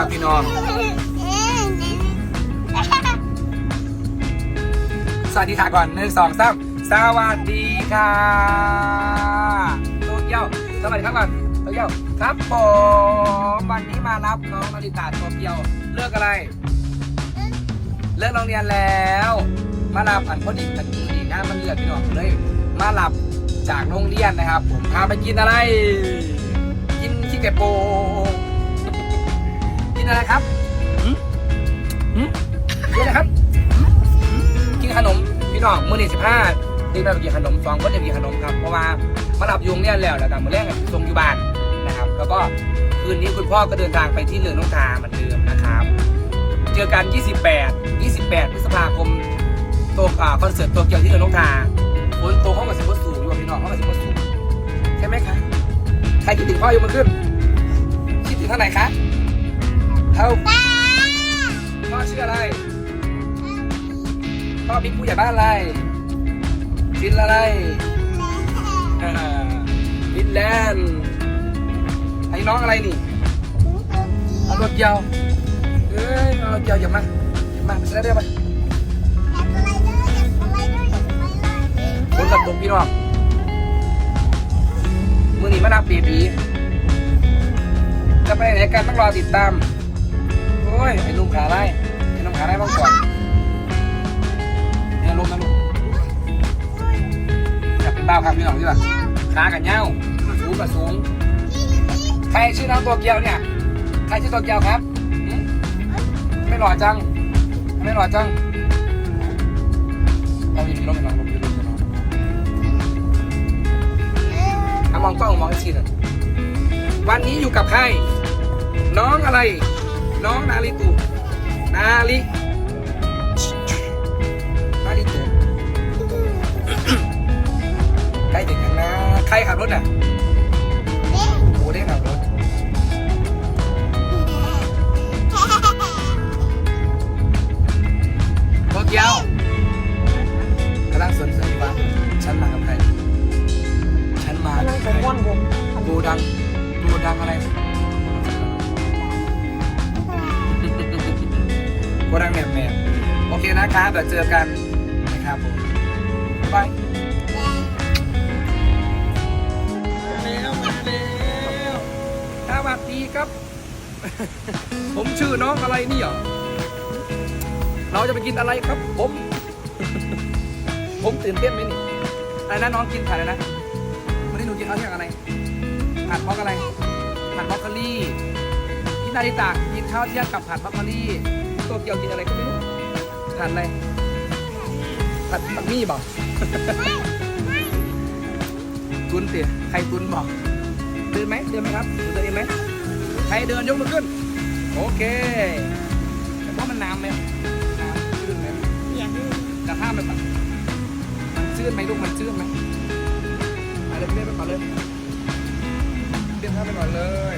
สวัสดีครับพี่น้อง สวัสดีค่ะก่อนหนึ่งสองสามสวัสดีค่ะโตเกียวสวัสดีครับก่อนโตเกียวครับผมวันนี้มารับน้องนาริตาโตเกียวเลิกอะไร เลิกโรงเรียนแล้ว มารับอันพอดีกันดีงานมันเลือดพี่น้องเลย มารับจากโรงเรียนนะครับ ผมพาไปกินอะไร กินขี้ไก่โปง อะไรครับหืมหืมกินอะไรครับ กินขนมพี่น้องมื้อนี้สิบห้าเด็กน้อยไปกินขนมสองคนจะกินขนมครับ เพราะว่ามารับยุงเนี่ยนแล้วแล้วกันมื้อแรกก็ส่งอยู่บ้านนะครับ แล้วก็คืนนี้คุณพ่อก็เดินทางไปที่เรือนน้องทาเหมือนเดิมนะครับ เจอกัน 28 28พฤษภาคมโตอ่าคอนเสิร์ตโตเกียวที่เรือนน้องทาฝนตกเข้ามาสิบสูงอยู่พี่น้องเข้ามาสิบสูงใช่ไหมคะใครคิดถึงพ่อยกมือขึ้นคิดถึงเท่าไหร่คะ เท่าพ่อชื่ออะไร พ่อบิ๊กผู้ใหญ่บ้านอะไรฟินอะไรอ่าฟินแลนด์ไอ้น้องอะไรนี่เอารถเกียวเอ้ยเอารถเกียวอย่ามาอย่ามาไปได้ได้ไหมคนกับตกพี่น้องมือหนีมานับปีปีจะไปไหนกันต้องรอติดตามโอ้ยไอ้นุ่มขาไล่ไอ้นุ่มขาไล่บ้างก่อนเนี่ยลมนะลูกอยากเป็นบ้าครับพี่น้องใช่ป่ะขากับเง้าสูงกับสูง ใครชื่อน้องตัวเกียวเนี่ย ใครชื่อตัวเกียวครับ ไม่หล่อจัง ไม่หล่อจัง เอาอีกทีลมไปลองลมไปลมไปลองเอามองกล้องมองอีกทีหนึ่งวันนี้อยู่กับใคร น้องอะไร น้องนาริตุนารินาริตุใครถึงกันนะ ใครขับรถอะโอ้ได้ขับรถโตเกียว เคนะครับเดี๋ยวเจอกันนะครับผมบ๊ายบายแล้วมาแล้วสวัสดีครับ ผมชื่อน้องอะไรเนี่ยเราจะไปกินอะไรครับ ผม ผมตื่นเต้นไหมนี่อะไรนะน้องกินผัดอะไรนะวันนี้หนูกินข้าวเที่ยงอะไรผัดบล็อกอะไรผัดบล็อกโคลี่พี่นาริตากินข้าวเที่ยงกับผัดบล็อกโคลี่ตัวเกียวกินอะไรก็ไม่รู้ ผัดอะไรผัดผัดมี่บอกตุนเตี๋ยใครตุนบอกเดินไหมเดินไหมครับเดินเองไหมใครเดินยกมือขึ้น โอเคแต่ว่ามันน้ำไหมน้ำชื้นไหมอย่างนี้จะห้ามไปก่อนมันชื้นไหมลูกมันชื้นไหมไปเลยเรียกไปก่อนเลยเรียกข้ามไปก่อนเลย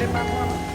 ใช่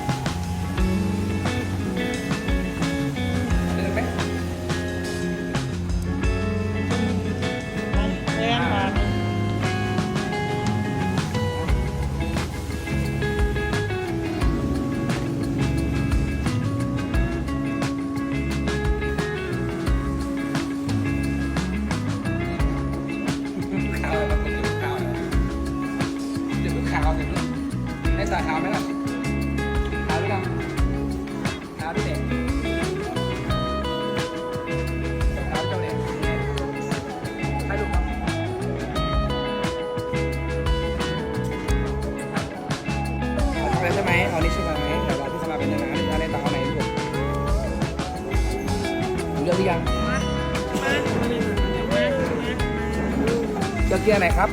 เลือกเกียร์ไหนครับ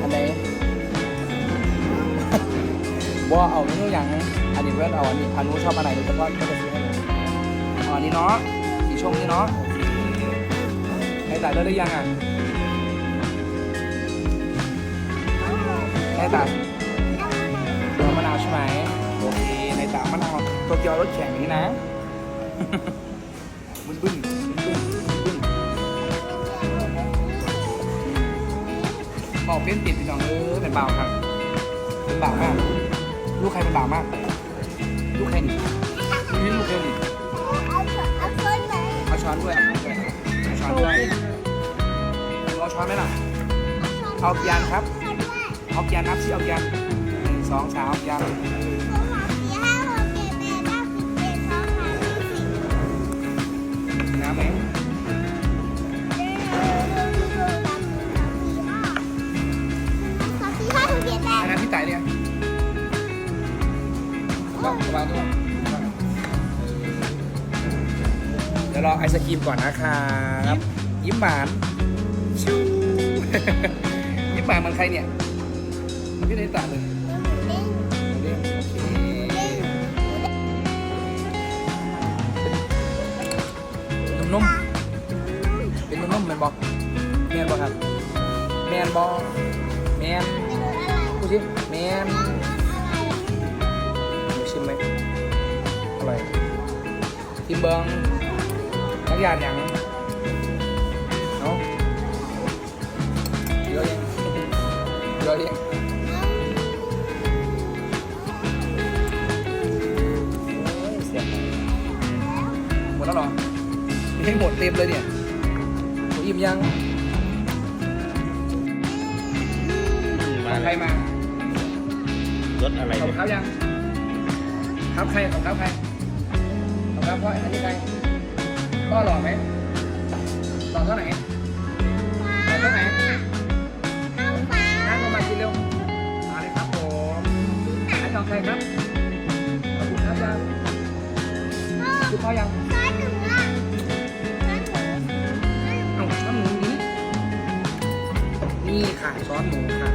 อันไหนบ่เอาเนื้ออย่างอันนี้เพื่อนเอาอันนี้อันนู้ชอบอันไหนเดี๋ยวจะก็จะซื้อให้เลยอาอันนี้เนาะสีชมนี่เนาะให้ตายเลือกได้ยังอะให้ตายเอามะนาวใช่ไหมโอเคในตามะนาวโตเกียวรถแข่งนี้นะ เป็นติดพี่น้องเออเป็นเบาครับเป็นบ่าวมากลูกใครเป็นบ่าวมากลูกใครนี่นี่ลูกใครนี่เอาช้อนด้วยเอาช้อนด้วยเอาช้อนด้วยเอาช้อนไหมล่ะเอากี่อันครับเอากี่อันนับสิเอากี่อันหนึ่งสองสามเอากี่อัน วางวางตัวเดี๋ยวรอไอศกรีมก่อนนะครับยิ้มหวานชิวยิ้มหวานเหมันใครเนี่ยมันพี่ในตาเลย ดแล้วเหรอไม่หมดเต็มเลยเนี่ยหมดอิ่มยังมาใครมารถอะไรขอบเนี่ยเขายังครับใครขอบเขาใครขอบเขาพ่ออันนี้ใครพ่อหล่อไหมหล่อเท่าไหร่หล่อเท่าไหร่นั่งลงมากินเร็วมาเลยครับผมอันของใครครับขอบคุณครับยังคุณพ่อยัง นี่ค่ะช้อนหมูค่ะ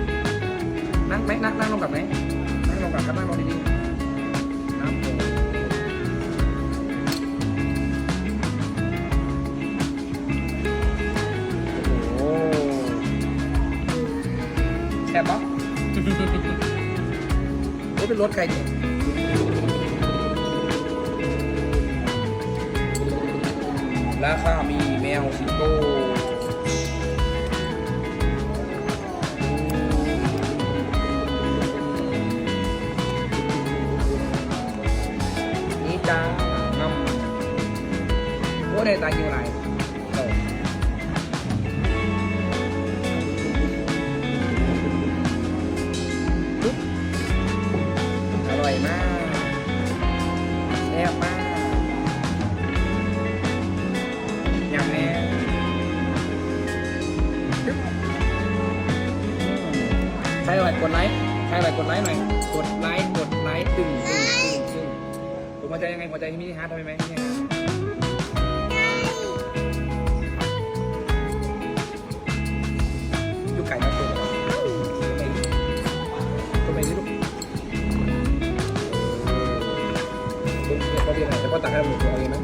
นั่งไหมนั่งนั่งลงกับไหมนั่งลงกับครับนั่งลงดีๆครับผมโอ้โหแซ่บปะโอ้เป็นรถใครเนี่ยราคามีแมวสิงโต หัวใจยังไงหัวใจที่มินิฮาร์ททำไมไหมเนี่ยลูกไก่นะตัวไปตัวไปนี่ลูกคุณเนี่ยก็เรีนะแต่พ่อตักให้เราหมดตัวเองนะ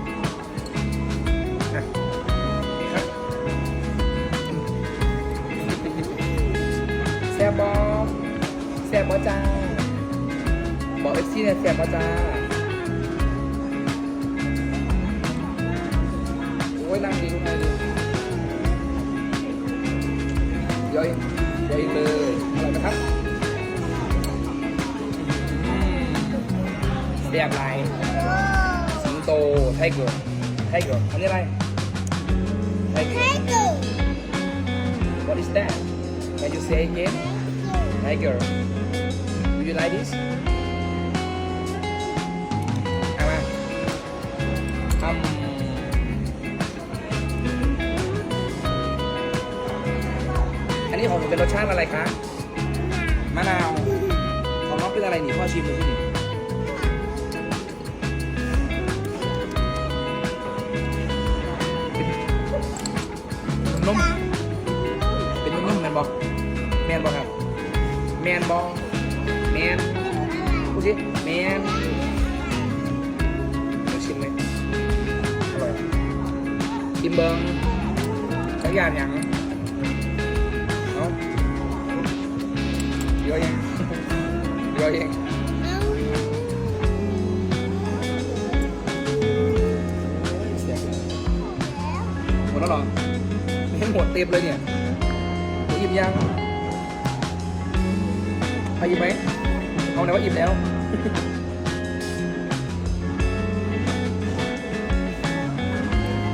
อะครับแซ่บบอแซ่บบอจ้าบอกเอฟซีเนี่ยแซ่บบอจ้า ไทเกอร์ไทเกอร์อันนี้อะไรไทเกอร์ What is that Can you say again Tiger you like this เอามาทำอันนี้ของผมเป็นรสชาติอะไรคะ มะนาว ของน้องเป็นอะไรนี่พ่อชิมดูสิ นี่เป็นนุ่มๆเป็นนุ่มๆแมนบอกแมนบอกครับ แมนบองแมนพูดสิแมนเดี๋ยวชิมเลยอร่อยชิมเบิงสักอย่างอย่างเอาะเดี๋ยวยังเดี๋ยวยัง เต็มเลยเนี่ยหนูหยิบยังใครอิ่มไหมเอาไหนว่าอิ่มแล้ว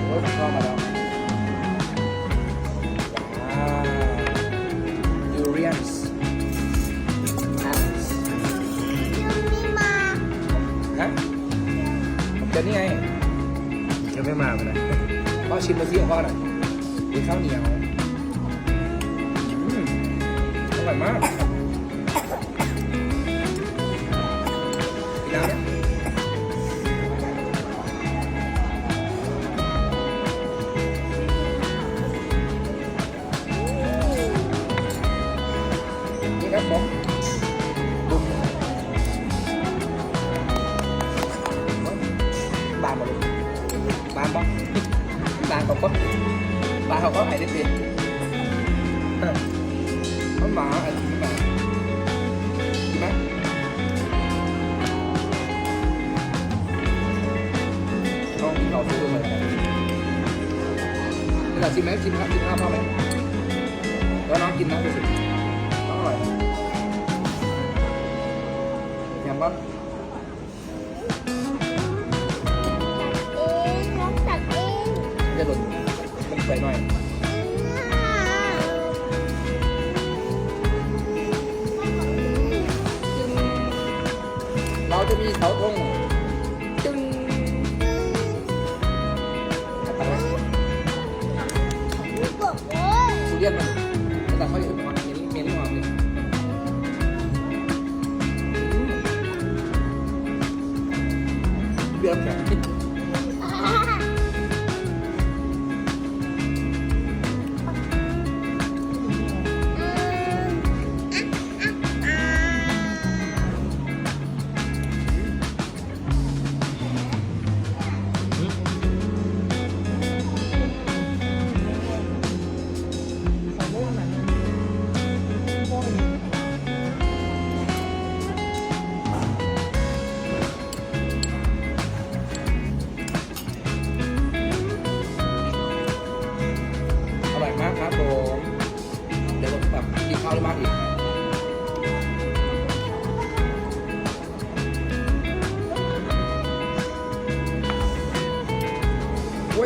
โอ้ยผมชอบมาแล้วว้าวยูเรียนส์ฮะผมเจอนี่ไงยังไม่มาเลยพ่อชิมมาที่ของพ่อหน่อย มีข้าวเหนียวอืมอร่อยมากกินน้ำเนี่ยนี่ครับผมดุมบานหมดเลยบานปะบานเขา ก็บาเขาก็หายได้เป็นมันหมาอันนี้หมาดีไหมลองกินข้าซื้อเลยนี่แหละชิมไหมชิมครับชิมข้าวพ่อไหมแล้วน้องกินนะไปสิ มันใส่หน่อยเราจะมีเสาธงจึง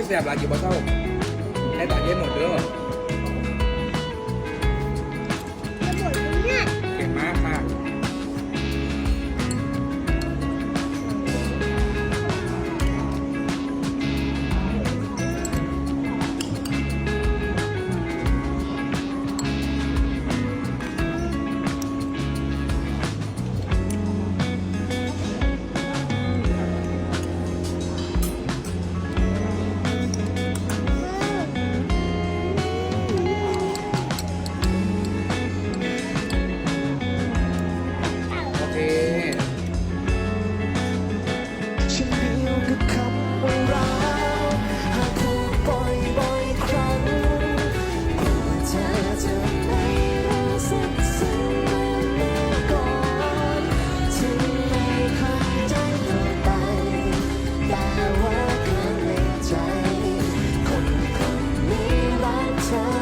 โอ้ยแสบหลายอ รั